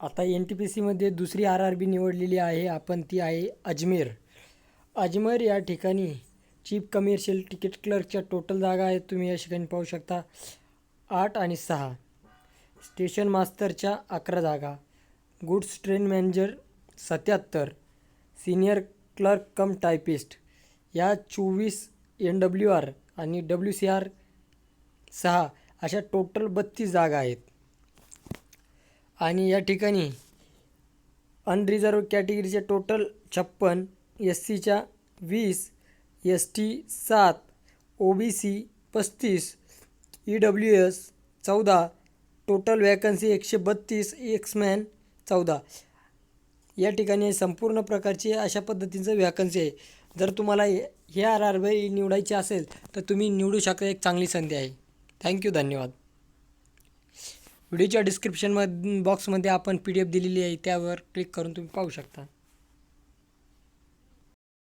आता N T P सीमध्ये दुसरी आर आर बी निवडलेली आहे आपण ती आहे अजमेर. अजमेर या ठिकाणी चीफ कमर्शियल तिकीट क्लर्कच्या टोटल जागा आहेत तुम्ही या ठिकाणी पाहू शकता. आठ आणि सहा. स्टेशन मास्तरच्या अकरा जागा. गुड्स ट्रेन मॅनेजर सत्याहत्तर. Senior clerk cum typist. या चोवीस एन डब्ल्यू आर आणि डब्ल्यू सी आर सहा. अशा टोटल बत्तीस जागा आहेत. आणि या ठिकाणी अनरिझर्व कॅटेगरीचे टोटल छप्पन एस सीच्या वीस एस टी सात ओ बी सी पस्तीस ई डब्ल्यू एस चौदा टोटल वॅकन्सी एकशे बत्तीस एक्समॅन चौदा. या ठिकाणी संपूर्ण प्रकारची अशा पद्धतीचं वॅकन्सी आहे. जर तुम्हाला हे हे आर आर बी निवडायचे असेल तर तुम्ही निवडू शकता. एक चांगली संधी आहे. थँक्यू धन्यवाद. व्हिडिओच्या डिस्क्रिप्शन मध बॉक्समध्ये आपण पी डी एफ दिलेली आहे त्यावर क्लिक करून तुम्ही पाहू शकता.